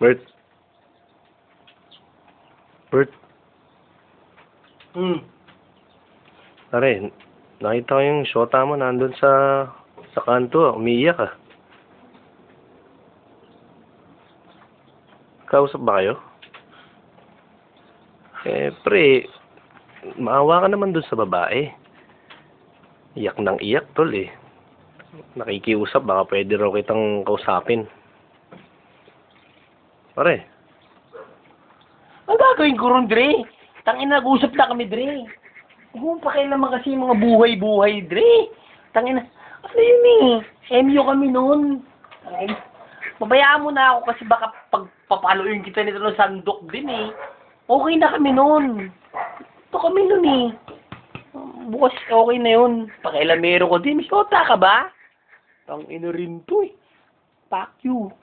Bert. Bert, Hmm. pare, nakita ko yung shota mo nandun sa sa kanto, umiiyak ah. Kausap ba kayo? Eh, pre, maawa ka naman dun sa babae. Iyak nang iyak, tol eh. Nakikiusap, baka pwede raw kitang kausapin. Pare, Ang gagawin ko ron, Dre? Tangin nag-usap na kami, Dre. Huwag mong pakialaman kasi mga buhay-buhay, Dre. Tangin na. Ano yun eh? MU kami noon. Tangin. Pabayaan mo na ako kasi baka pagpapaluin kita nito ng sandok din eh. Okay na kami noon. Ito kami noon eh. Bukas okay na yun. Pakialamero ko din. Shota ka ba? Tangin na rin to eh. Fuck you.